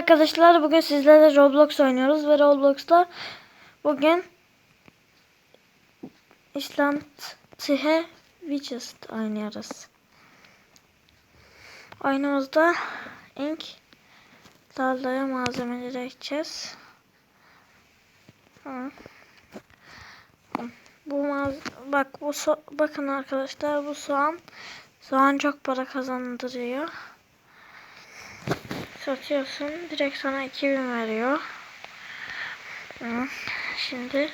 arkadaşlar bugün sizlerle Roblox oynuyoruz ve Roblox'ta bugün İslam Tihe Witches oynuyoruz. Oyunumuzda ilk tarlaya malzemeleri ekeceğiz. Bu maz bak bu so bakın arkadaşlar bu soğan soğan çok para kazandırıyor. Satıyorsun direkt sana 2000 veriyor. Şimdi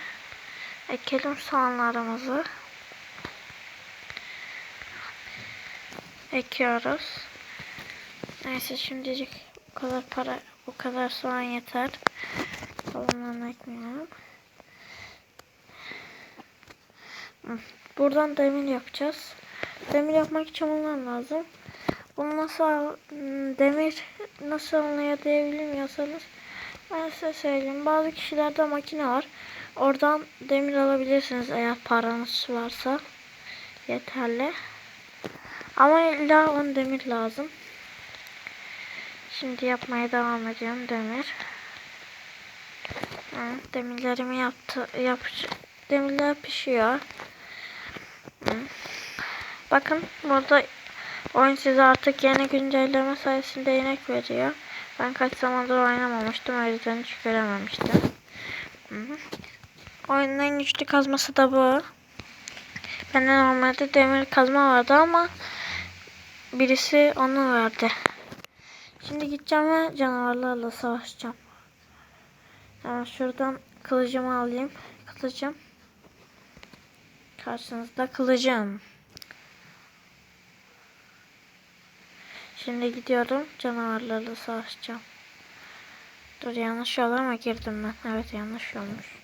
ekelim soğanlarımızı. Ekiyoruz. Neyse şimdilik bu kadar para bu kadar soğan yeter. Kalanlarını ekmiyorum. Hı. Buradan demir yapacağız. Demir yapmak için bunlar lazım. Bunu nasıl demir nasıl bilmiyorsanız ben size söyleyeyim. Bazı kişilerde makine var. Oradan demir alabilirsiniz eğer paranız varsa. Yeterli. Ama illa 10 demir lazım. Şimdi yapmaya devam ediyorum demir. Hı, demirlerimi yaptı. Yap, demirler pişiyor. Hı. Bakın burada oyun size artık yeni güncelleme sayesinde inek veriyor. Ben kaç zamandır oynamamıştım o yüzden hiç görememiştim. Oyunun en güçlü kazması da bu. Bende normalde demir kazma vardı ama birisi onu verdi. Şimdi gideceğim ve canavarlarla savaşacağım. Hemen şuradan kılıcımı alayım. Kılıcım. Karşınızda kılıcım. Şimdi gidiyorum canavarlarla savaşacağım. Dur yanlış yol ama girdim ben. Evet yanlış olmuş.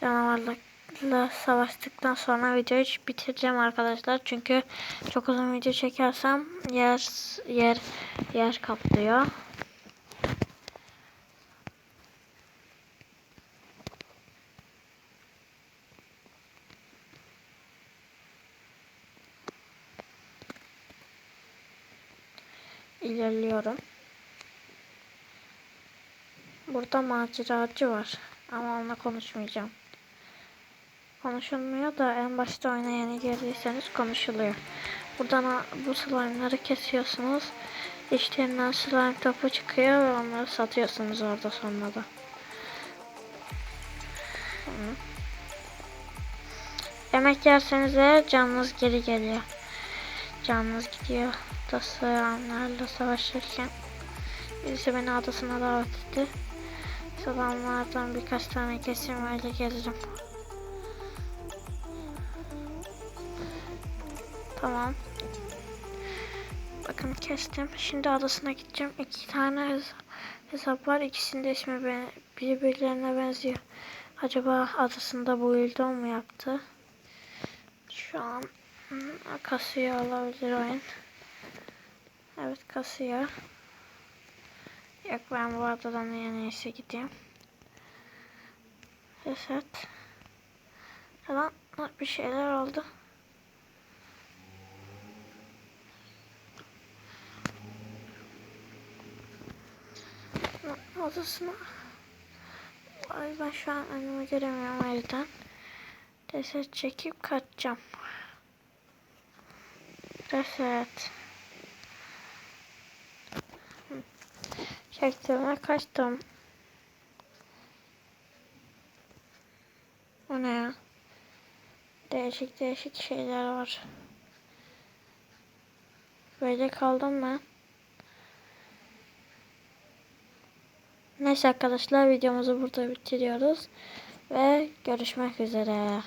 Canavarlarla savaştıktan sonra videoyu bitireceğim arkadaşlar. Çünkü çok uzun video çekersem yer yer yer kaplıyor. İlerliyorum. Burada maceracı var. Ama onunla konuşmayacağım. Konuşulmuyor da en başta oyuna yeni konuşuluyor. Buradan bu slime'ları kesiyorsunuz. İşlerinden slime topu çıkıyor ve onları satıyorsunuz orada sonra da. Yemek yerseniz eğer canınız geri geliyor. Canınız gidiyor. Tasarımlarla savaşırken birisi beni adasına davet etti. Salamlardan birkaç tane kesim öyle gelirim. Tamam. Bakın kestim. Şimdi adasına gideceğim. İki tane hesap, var. İkisinin de ismi be- birbirlerine benziyor. Acaba adasında bu yılda mu yaptı? Şu an kasıyor olabilir oyun. Evet kasıyor. Yok ben bu adadan en iyisi gideyim. Reset. Lan bir şeyler oldu. Odasına. Ay ben şu an önümü göremiyorum o yüzden. Reset çekip kaçacağım. Reset. Çektim kaçtım. O ne ya? Değişik değişik şeyler var. Böyle kaldım ben. Neyse arkadaşlar videomuzu burada bitiriyoruz. Ve görüşmek üzere.